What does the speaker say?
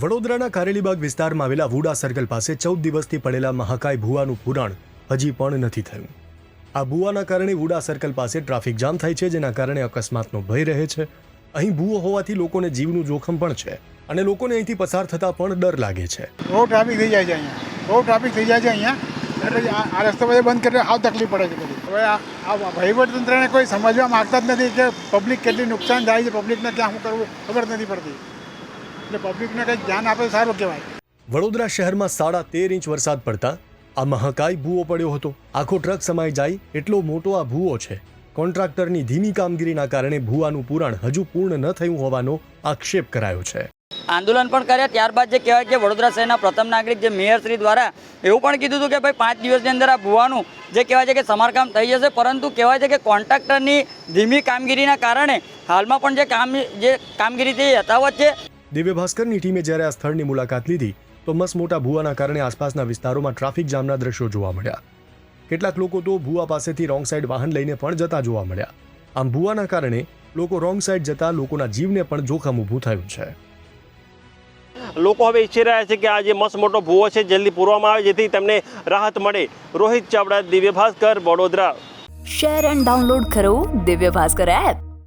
વડોદરાના કારેલીબાગ વિસ્તારમાં આવેલા વુડા સર્કલ પાસે ચૌદ દિવસથી પડેલા મહાકાય ભૂવાનું પુરાણ હજી પણ નથી થયું. આ ભૂવાના કારણે વુડા સર્કલ પાસે ટ્રાફિક જામ થાય છે, જેના કારણે અકસ્માતનો ભય રહે છે. અહીં ભૂવો હોવાથી લોકોને જીવનું જોખમ પણ છે અને લોકોને અહીંથી પસાર થતા પણ ડર લાગે છે. બહુ ટ્રાફિક થઈ જાય છે અહીંયા. બહુ ટ્રાફિક થઈ જાય છે અહીંયા. એટલે આ આ રસ્તો બધે બંધ કરીને હાવ તકલીફ પડે છે હવે આ આ વહીવટતંત્રને કોઈ સમજવા માગતા જ નથી કે પબ્લિક કેટલી નુકસાન થાય છે પબ્લિકને ક્યાં શું કરવું, ખબર નથી પડતી. એટલે પબ્લિકને કંઈક ધ્યાન આપે સારું કહેવાય. વડોદરા શહેરમાં સાડા તેર ઇંચ વરસાદ પડતા આ મહાકાય ભૂવો પડ્યો હતો. આખો ટ્રક સમાઈ જાય એટલો મોટો આ ભૂવો છે. કોન્ટ્રાક્ટરની ધીમી કામગીરીના કારણે ભૂવાનું પુરાણ હજુ પૂર્ણ ન થયું હોવાનો આક્ષેપ કરાયો છે. આંદોલન પણ કર્યા. ત્યારબાદ જે કહેવાય કે વડોદરા શહેરના પ્રથમ નાગરિક જે મેયરશ્રી દ્વારા એવું પણ કીધું હતું કે ભાઈ પાંચ દિવસની અંદર આ ભૂવાનું જે કહેવાય છે કે સમારકામ થઈ જશે. પરંતુ કહેવાય છે કે કોન્ટ્રાક્ટરની ધીમી કામગીરીના કારણે હાલમાં પણ જે કામ જે કામગીરી તે યથાવત છે. દિવ્ય ભાસ્કરની ટીમે જ્યારે આ સ્થળની મુલાકાત લીધી તો મસ મોટા ભૂવાના કારણે આસપાસના વિસ્તારોમાં ટ્રાફિક જામના દ્રશ્યો જોવા મળ્યા. કેટલાક લોકો તો ભૂવા પાસેથી રોંગ સાઈડ વાહન લઈને પણ જતા જોવા મળ્યા. આમ ભૂવાના કારણે લોકો રોંગ સાઈડ જતા લોકોના જીવને પણ જોખમ ઊભું થયું છે. લોકો હવે ઈચ્છી રહ્યા છે કે આ જે મસ્ત મોટો ભૂવો છે જલ્દી પૂરવામાં આવે જેથી તેમને રાહત મળે. Rohit Chavda Divya Bhaskar Vadodara. Share and download કરો દિવ્ય ભાસ્કર એપ.